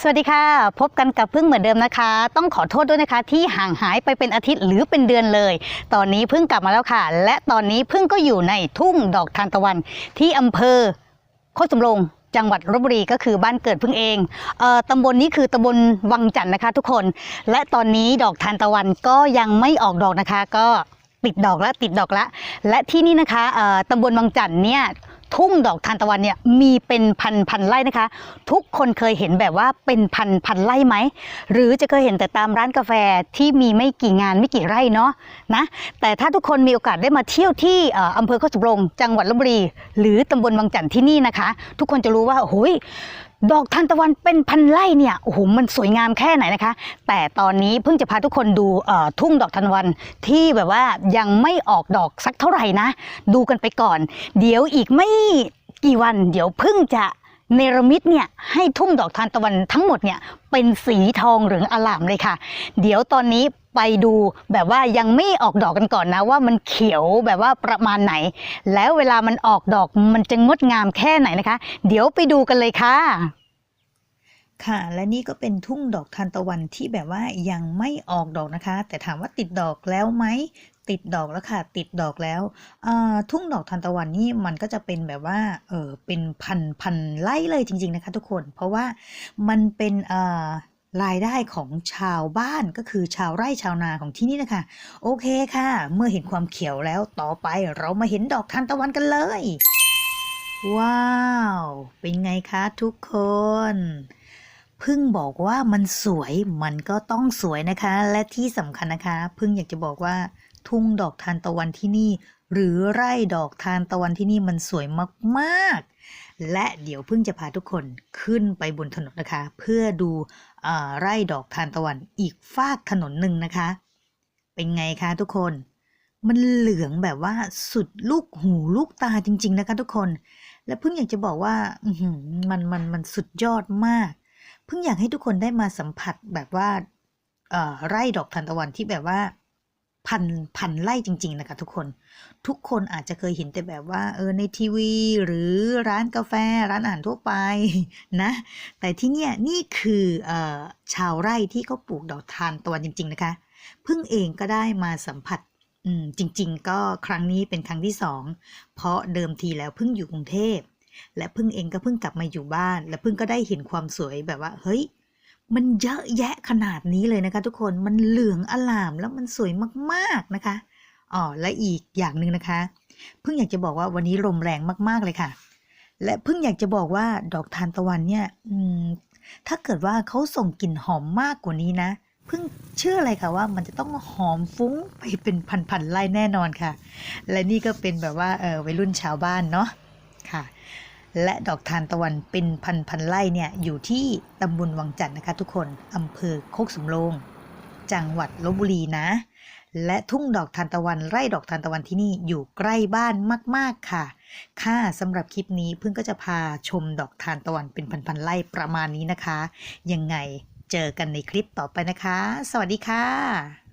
สวัสดีค่ะ พบกันกับพึ่งเหมือนเดิมนะคะ ต้องขอโทษด้วยนะคะ ที่ห่างหายไปเป็นอาทิตย์หรือเป็นเดือนเลย ตอนนี้พึ่งกลับมาแล้วค่ะ และตอนนี้พึ่งก็อยู่ในทุ่งดอกทานตะวัน ที่อำเภอโคกสำโรงจังหวัดลบบุรีก็คือบ้านเกิดพึ่งเองเออตำบลนี้คือตำบลวังจันทร์นะคะ ทุกคน และตอนนี้ดอกทานตะวันก็ยังไม่ออกดอกนะคะ ก็ติดดอกแล้วติดดอกแล้วและที่นี่นะคะตำบลวังจันทร์เนี่ย ทุ่งดอกทานตะวันเนี่ยมีเป็นพันพันไร่นะคะ ทุกคนเคยเห็นแบบว่าเป็นพันพันไร่ไหม หรือจะเคยเห็นแต่ตามร้านกาแฟที่มีไม่กี่งานไม่กี่ไร่เนาะนะแต่ถ้าทุกคนมีโอกาสได้มาเที่ยวที่อำเภอโคกสำโรงจังหวัดลบบุรี หรือตำบลบางจันทร์ที่นี่นะคะ ทุกคนจะรู้ว่าโอ้ย ดอกทานตะวันเป็นพันไร่เนี่ยโอ้โหมันสวยงามแค่ไหนนะคะ แต่ตอนนี้เพิ่งจะพาทุกคนดูทุ่งดอกทานตะวันที่แบบว่ายังไม่ออกดอกสักเท่าไหร่นะ ดูกันไปก่อน เดี๋ยวอีกไม่กี่วัน เดี๋ยวเพิ่งจะ เนรมิตเนี่ยให้ทุ่งดอกทานตะวันทั้งหมดเนี่ยเป็นสีทองเหลืองอลามเลยค่ะ เดี๋ยวตอนนี้ไปดูแบบว่ายังไม่ออกดอกกันก่อนนะว่ามันเขียวแบบว่าประมาณไหน แล้วเวลามันออกดอกมันจะงดงามแค่ไหนนะคะ เดี๋ยวไปดูกันเลยค่ะค่ะ และนี่ก็เป็นทุ่งดอกทานตะวันที่แบบว่ายังไม่ออกดอกนะคะ แต่ถามว่าติดดอกแล้วไหม ติดดอกแล้วค่ะ ติดดอกแล้ว ทุ่งดอกทานตะวันนี่มันก็จะเป็นแบบว่า เออเป็นพันพันไร่เลยจริง ๆนะคะ ทุกคน เพราะว่ามันเป็นอ่ารายได้ของชาวบ้านก็คือชาวไร่ชาวนาของที่นี่นะคะ โอเคค่ะ เมื่อเห็นความเขียวแล้วต่อไปเรามาเห็นดอกทานตะวันกันเลย ว้าว เป็นไงคะทุกคนพึ่งบอกว่ามันสวยมันก็ต้องสวยนะคะ และที่สำคัญนะคะ พึ่งอยากจะบอกว่า ทุ่งดอกทานตะวันที่นี่ หรือไร่ดอกทานตะวันที่นี่มันสวยมากๆ และเดี๋ยวเพึ่งจะพาทุกคนขึ้นไปบนถนนนะคะ เพื่อดูอไร่ดอกทานตะวันอีกฟากถนนหนึ่งนะคะ เป็นไงคะทุกคน มันเหลืองแบบว่าสุดลูกหูลูกตาจริง ๆ นะคะทุกคน และเพึ่งอยากจะบอกว่ามันมันมันสุดยอดมาก เพิ่งอยากให้ทุกคนได้มาสัมผัสแบบว่าไร่ดอกทานตะวันที่แบบว่า พันพันไร่จริง ๆ นะคะทุกคน ทุกคนอาจจะเคยเห็นแต่แบบว่าเออในทีวี หรือร้านกาแฟร้านอาหารทั่วไปนะ แต่ที่เนี่ยนี่คือเอ่อชาวไร่ที่เขาปลูกดอกทานตะวันจริง ๆ นะคะพึ่งเองก็ได้มาสัมผัสอืมจริง ๆ ก็ครั้งนี้เป็นครั้งที่สองเพราะเดิมทีแล้วพึ่งอยู่กรุงเทพและพึ่งเองก็เพิ่งกลับมาอยู่บ้าน และพึ่งก็ได้เห็นความสวยแบบว่า เฮ้ย มันเยอะแยะขนาดนี้เลยนะคะ ทุกคนมันเหลืองอลามแล้วมันสวยมากๆนะคะอ๋อและอีกอย่างหนึ่งนะคะ เพึ่งอยากจะบอกว่าวันนี้ลมแรงมากๆเลยค่ะ และเพึ่งอยากจะบอกว่าดอกทานตะวันเนี่ยถ้าเกิดว่าเขาส่งกลิ่นหอมมากกว่านี้นะเพึ่งเชื่อเลยค่ะว่ามันจะต้องหอมฟุ้งไปเป็นพันๆไร่แน่นอนค่ะ และนี่ก็เป็นแบบว่าเออวัยรุ่นชาวบ้านเนาะค่ะ และดอกทานตะวันเป็นพันพันๆไร่เนี่ยอยู่ที่ตำบลวังจันทร์นะคะทุกคนอำเภอโคกสำโรงจังหวัดลบบุรีนะ และทุ่งดอกทานตะวันไร่ดอกทานตะวันที่นี่อยู่ใกล้บ้านมาก ๆ ค่ะ ค่ะสำหรับคลิปนี้เพิ่งก็จะพาชมดอกทานตะวันเป็นพันๆไร่ประมาณนี้นะคะ ยังไงเจอกันในคลิปต่อไปนะคะ สวัสดีค่ะ